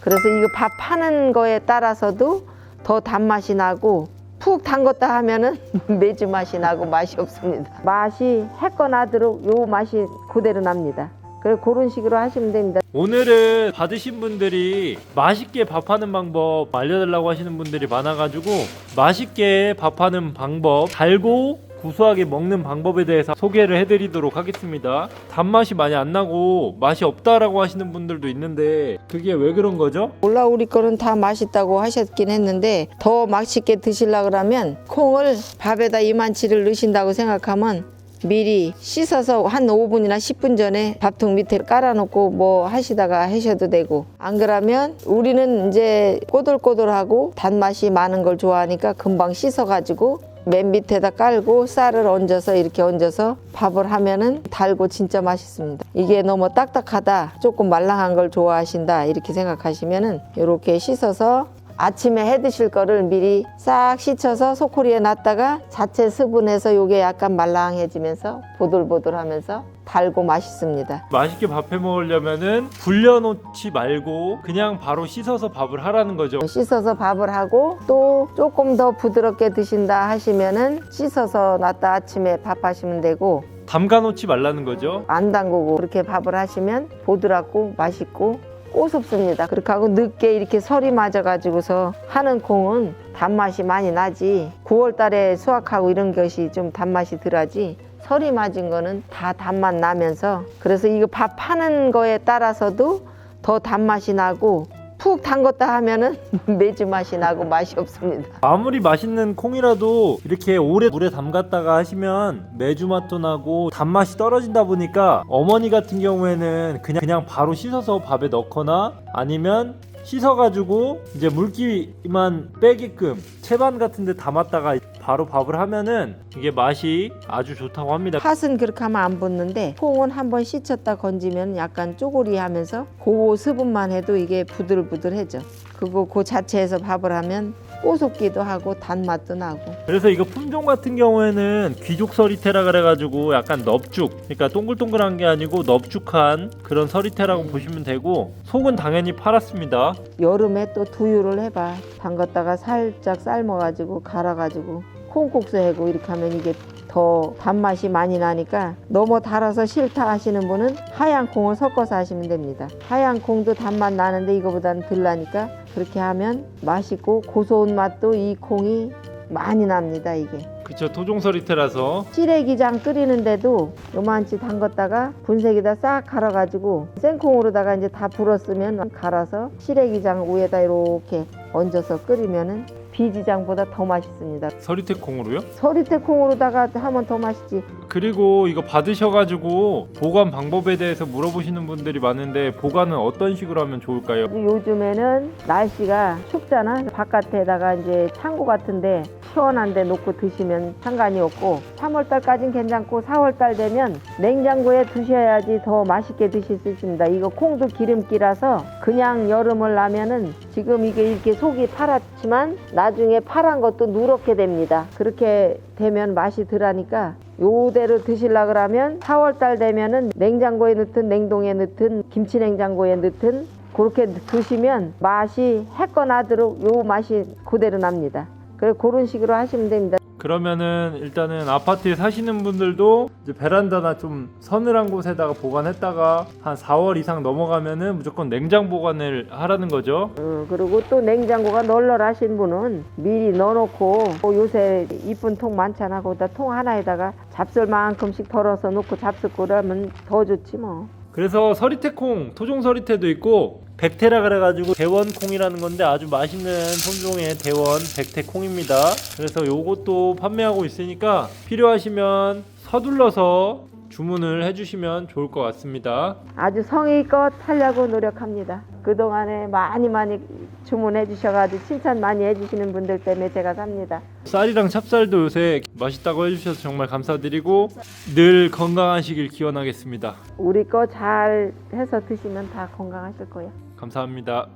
그래서 이거 밥 하는 거에 따라서도 더 단맛이 나고 푹 담궜다 하면은 매주 맛이 나고 맛이 없습니다. 맛이 해꺼나도록 요 맛이 그대로 납니다. 그래 그런 식으로 하시면 됩니다. 오늘은 받으신 분들이 맛있게 밥하는 방법 알려달라고 하시는 분들이 많아가지고 맛있게 밥하는 방법 달고 구수하게 먹는 방법에 대해서 소개를 해드리도록 하겠습니다. 단맛이 많이 안 나고 맛이 없다라고 하시는 분들도 있는데 그게 왜 그런 거죠? 몰라 우리 거는 다 맛있다고 하셨긴 했는데 더 맛있게 드시려 그러면 콩을 밥에다 이만치를 넣으신다고 생각하면 미리 씻어서 한 5분이나 10분 전에 밥통 밑에 깔아놓고 뭐 하시다가 하셔도 되고 안 그러면 우리는 이제 꼬들꼬들하고 단맛이 많은 걸 좋아하니까 금방 씻어가지고 맨 밑에다 깔고 쌀을 얹어서 이렇게 얹어서 밥을 하면은 달고 진짜 맛있습니다. 이게 너무 딱딱하다, 조금 말랑한 걸 좋아하신다 이렇게 생각하시면은 이렇게 씻어서 아침에 해 드실 거를 미리 싹 씻어서 소쿠리에 놨다가 자체 수분해서 요게 약간 말랑해지면서 보들보들하면서 달고 맛있습니다. 맛있게 밥해 먹으려면은 불려놓지 말고 그냥 바로 씻어서 밥을 하라는 거죠. 씻어서 밥을 하고 또 조금 더 부드럽게 드신다 하시면은 씻어서 놨다 아침에 밥 하시면 되고 담가놓지 말라는 거죠. 안 담그고 그렇게 밥을 하시면 보드랍고 맛있고 꼬숩습니다. 그렇게 하고 늦게 이렇게 설이 맞아가지고서 하는 콩은 단맛이 많이 나지 9월 달에 수확하고 이런 것이 좀 단맛이 덜하지 설이 맞은 거는 다 단맛 나면서 그래서 이거 밥 하는 거에 따라서도 더 단맛이 나고 푹 담궜다 하면은 매주 맛이 나고 맛이 없습니다. 아무리 맛있는 콩이라도 이렇게 오래 물에 담갔다가 하시면 매주 맛도 나고 단맛이 떨어진다 보니까 어머니 같은 경우에는 그냥 그냥 바로 씻어서 밥에 넣거나 아니면 씻어가지고 이제 물기만 빼게끔 채반 같은 데 담았다가 바로 밥을 하면은 이게 맛이 아주 좋다고 합니다. 팥은 그렇게 하면 안 붙는데 콩은 한번 씻었다 건지면 약간 쪼그리하면서 그 수분만 해도 이게 부들부들해져. 그거 그 자체에서 밥을 하면 꼬숩기도 하고 단맛도 나고. 그래서 이거 품종 같은 경우에는 귀족 서리태라 그래가지고 약간 넙죽 그러니까 동글동글한 게 아니고 넙죽한 그런 서리태라고 보시면 되고 속은 당연히 팔았습니다 여름에 또 두유를 해봐. 담갔다가 살짝 삶아가지고 갈아가지고 콩국수 해고 이렇게 하면 이게 더 단맛이 많이 나니까 너무 달아서 싫다 하시는 분은 하얀 콩을 섞어서 하시면 됩니다. 하얀 콩도 단맛 나는데 이거보다는 덜 나니까 그렇게 하면 맛있고 고소한 맛도 이 콩이 많이 납니다 이게. 그쵸 토종 서리태라서 시래기장 끓이는데도 요만치 담갔다가 분쇄기다 싹 갈아가지고 생콩으로다가 이제 다 불었으면 갈아서 시래기장 위에다 이렇게 얹어서 끓이면은 비지장보다 더 맛있습니다. 서리태 콩으로요? 서리태 콩으로다가 하면 더 맛있지. 그리고 이거 받으셔가지고 보관 방법에 대해서 물어보시는 분들이 많은데 보관은 어떤 식으로 하면 좋을까요? 요즘에는 날씨가 춥잖아. 바깥에다가 이제 창고 같은데 시원한 데 놓고 드시면 상관이 없고 3월달까진 괜찮고 4월달 되면 냉장고에 두셔야지 더 맛있게 드실 수 있습니다. 이거 콩도 기름기라서 그냥 여름을 나면은 지금 이게 이렇게 속이 파랗지만 나중에 파란 것도 누렇게 됩니다. 그렇게 되면 맛이 덜하니까 요대로 드시려 그러면 4월달 되면은 냉장고에 넣든 냉동에 넣든 김치 냉장고에 넣든 그렇게 드시면 맛이 해꺼나도록 요 맛이 그대로 납니다. 그래 그런 식으로 하시면 됩니다. 그러면은 일단은 아파트에 사시는 분들도 이제 베란다나 좀 서늘한 곳에다가 보관했다가 한 4월 이상 넘어가면은 무조건 냉장 보관을 하라는 거죠. 어, 그리고 또 냉장고가 널널하신 분은 미리 넣어놓고 뭐 요새 이쁜 통 많잖아. 거기다 통 하나에다가 잡술만큼씩 덜어서 놓고 잡술 끓으면 더 좋지 뭐. 그래서 서리태콩, 토종 서리태도 있고 백태라 그래가지고 대원콩이라는 건데 아주 맛있는 품종의 대원 백태콩입니다. 그래서 요것도 판매하고 있으니까 필요하시면 서둘러서 주문을 해주시면 좋을 것 같습니다. 아주 성의껏 하려고 노력합니다. 그동안에 많이 많이 주문해 주셔가지고 칭찬 많이 해주시는 분들 때문에 제가 삽니다. 쌀이랑 찹쌀도 요새 맛있다고 해주셔서 정말 감사드리고 늘 건강하시길 기원하겠습니다. 우리 거 잘 해서 드시면 다 건강하실 거예요. 감사합니다.